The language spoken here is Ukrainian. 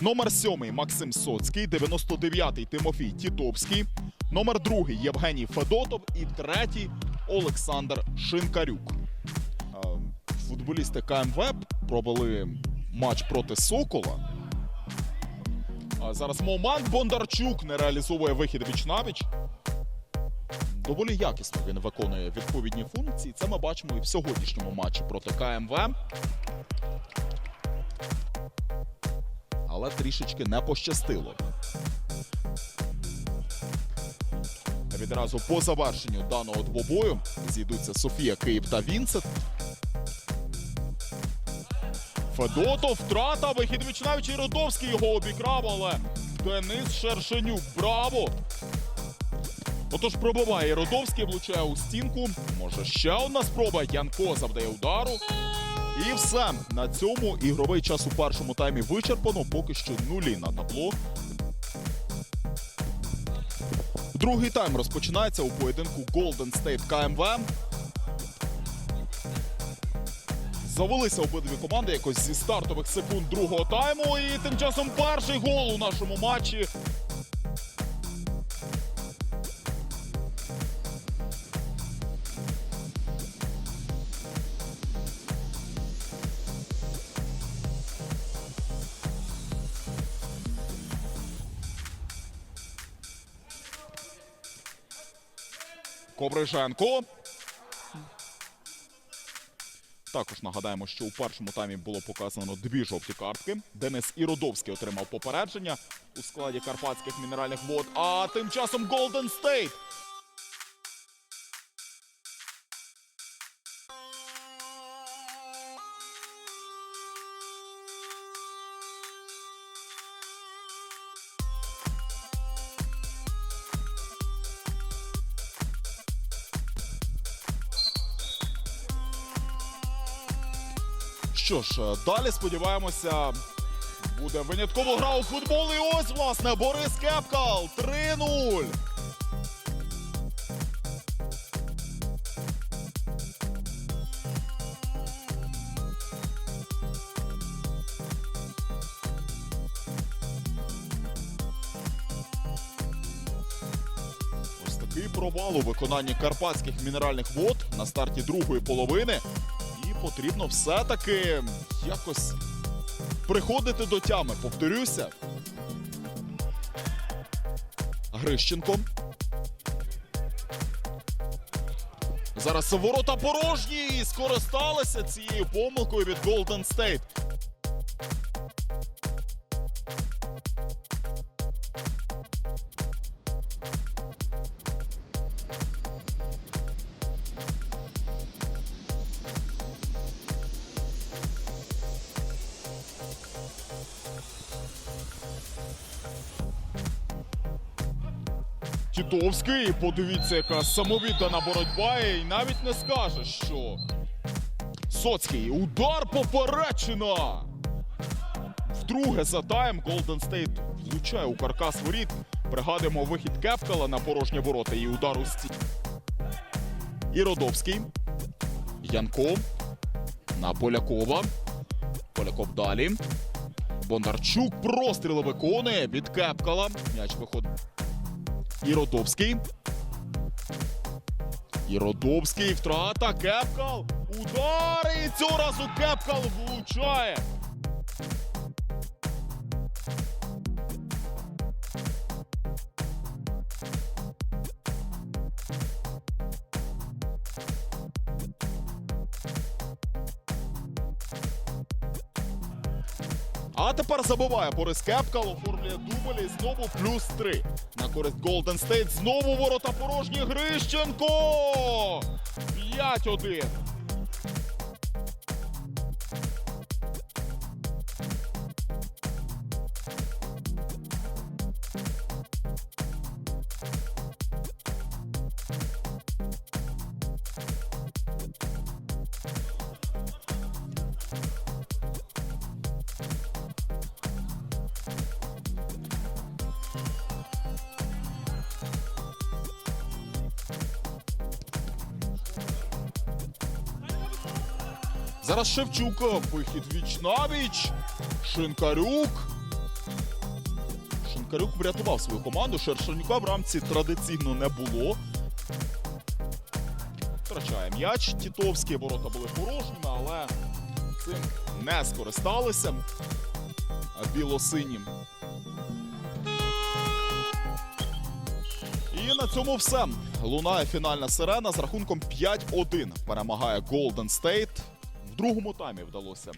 Номер 7 Максим Соцький, 99-й Тимофій Тітовський, номер 2 Євгеній Федотов і третій Олександр Шинкарюк. Футболісти КМВ провели матч проти Сокола. А зараз момент Бондарчук не реалізовує вихід віч навіч. Доволі якісно він виконує відповідні функції. Це ми бачимо і в сьогоднішньому матчі проти КМВ. Але трішечки не пощастило. Відразу по завершенню даного двобою зійдуться Софія Київ та Вінцет. Федотов, втрата, вихід Вічнавич і Родовський його обікрав, але Денис Шершенюк. Браво! Отож пробиває Родовський, влучає у стінку. Може ще одна спроба. Янко завдає удару. І все. На цьому ігровий час у першому таймі вичерпано. Поки що нулі на табло. Другий тайм розпочинається у поєдинку Golden State KMV. Завелися обидві команди якось зі стартових секунд другого тайму. І тим часом перший гол у нашому матчі. Ковриженко. Також нагадаємо, що у першому таймі було показано дві жовті картки. Денис Іродовський отримав попередження у складі карпатських мінеральних вод. А тим часом Голден Стейт. Що ж, далі сподіваємося, буде винятково гра у футбол. І ось, власне, Борис Кепкал. 3-0. Ось такий провал у виконанні карпатських мінеральних вод на старті другої половини. Потрібно все-таки якось приходити до тями. Повторюся. Грищенко. Зараз ворота порожні і скористалися цією помилкою від Golden State. Тітовський, подивіться, яка самовіддана боротьба, і навіть не скаже, що. Соцький, удар поперечина! Вдруге за тайм Голден Стейт влучає у каркас воріт. Пригадуємо вихід Кепкала на порожні ворота і удар у стіл. І Родовський. Янко. На Полякова. Поляков далі. Бондарчук простріли виконує від Кепкала. М'яч виходить. Іродовський. Іродовський. Втрата. Кепкал. Удар. І цього разу Кепкал влучає. А тепер забиває Борис Кепкал, оформлює дубль і знову плюс 3. На користь Golden State знову ворота порожні Грищенко! 5-1. Зараз Шевчук, вихід віч навіч. Шинкарюк. Карюк врятував свою команду. Шершенюка в рамці традиційно не було. Втрачає м'яч. Тітовські ворота були порожніми, але цим не скористалися. Білосинім. І на цьому все. Лунає фінальна сирена з рахунком 5-1. Перемагає Golden State. Другому таймі вдалося